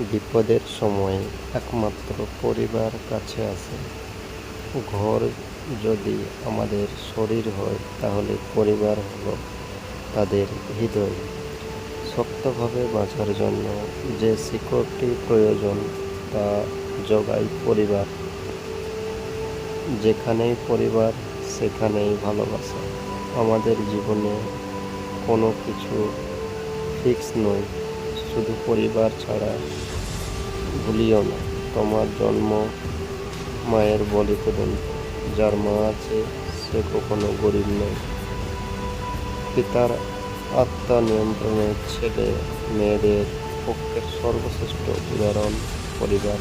বিপদের সময় একমাত্র পরিবার কাছে আসে ঘর যদি আমাদের শরীর হয়, তাহলে পরিবার হলো তাদের হৃদয়। শক্তভাবে বাঁচার জন্য যে শিকড়টি প্রয়োজন, তা যোগায় পরিবার। যেখানেই পরিবার, সেখানেই ভালোবাসা। আমাদের জীবনে কোনো কিছু ফিক্স নয়। শুধু পরিবার ছাড়া ভুলিও না। তোমার জন্ম মায়ের বলি প্রদান যার মা আছে সে কখনো গরিব নয়। পিতার আত্মা নিয়ন্ত্রণে ছেলে, মেয়েদের পক্ষের সর্বশ্রেষ্ঠ উদাহরণ পরিবার।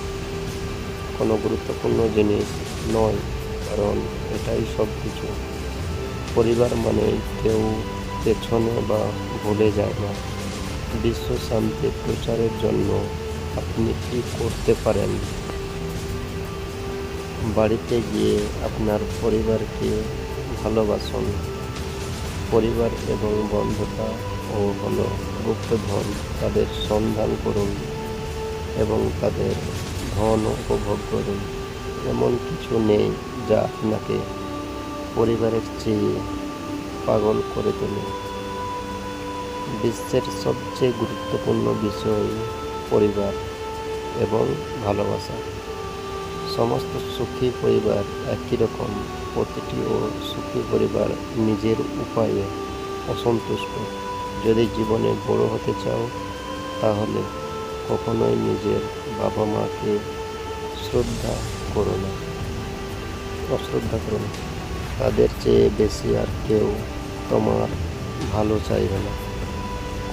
কোনো গুরুত্বপূর্ণ জিনিস নয়, কারণ এটাই সব কিছু পরিবার মানেই কেউ পেছনে বা ভুলে যায় না। বিশ্ব শান্তি প্রচারের জন্য আপনি কি করতে পারেন? বাড়িতে গিয়ে আপনার পরিবারকে ভালোবাসুন। পরিবার এবং বন্ধুতা ও হলো গুপ্তধন তাদের সন্ধান করুন এবং তাদের ধন উপভোগ করুন। এমন কিছু নেই যা আপনাকে পরিবারের চেয়ে পাগল করে তোলে। বিশ্বের সবচেয়ে গুরুত্বপূর্ণ বিষয় পরিবার এবং ভালোবাসা। সমস্ত সুখী পরিবার একই রকম। প্রতিটি ও সুখী পরিবার নিজের উপায়ে অসন্তুষ্ট। যদি জীবনে বড় হতে চাও, তাহলে কখনোই নিজের বাবা মাকে শ্রদ্ধা করো না। অশ্রদ্ধা করো না। তাদের চেয়ে বেশি আর কেউ তোমার ভালো চাইবে না।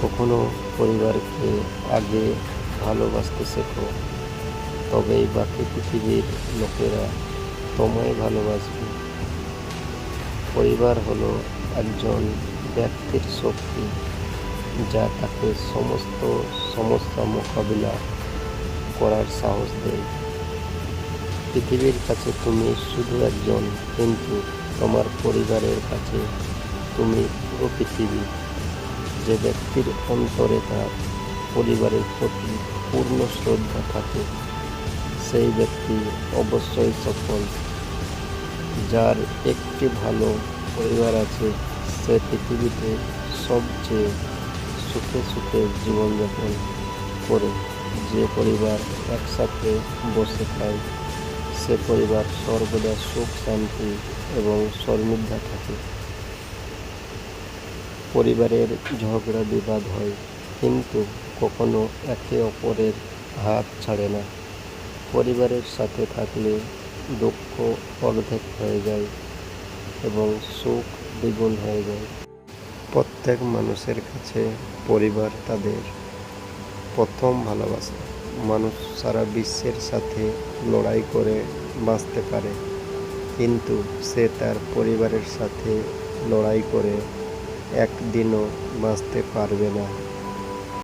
কখনো পরিবারকে আগে ভালোবাসতে শেখো। তবেই বাকি পৃথিবীর লোকেরা তোমায় ভালোবাসবে। পরিবার হলো একজন ব্যক্তির শক্তি, যা তাকে সমস্ত সমস্যা মোকাবিলা করার সাহস দেয়। পৃথিবীর কাছে তুমি শুধু একজন, কিন্তু তোমার পরিবারের কাছে তুমি পুরো পৃথিবী। যে ব্যক্তির অন্তরে তার পরিবারের প্রতি পূর্ণ শ্রদ্ধা থাকে, সেই ব্যক্তি অবশ্যই সফল। যার একটি ভালো পরিবার আছে, সে পৃথিবীতে সবচেয়ে সুখে সুখে জীবনযাপন করে। যে পরিবার একসাথে বসে খায়, সে পরিবার সর্বদা সুখ, শান্তি এবং সমৃদ্ধা থাকে। পরিবারের ঝগড়া বিবাদ হয়, কিন্তু কখনো একে অপরের হাত ছাড়ে না। পরিবারের সাথে থাকলে দুঃখ অর্ধেক হয়ে যায় এবং সুখ দ্বিগুণ হয়ে যায়। প্রত্যেক মানুষের কাছে পরিবার তাদের প্রথম ভালোবাসা। মানুষ সারা বিশ্বের সাথে লড়াই করে বাঁচতে পারে, কিন্তু সে তার পরিবারের সাথে লড়াই করে একদিনও বাঁচতে পারবে না।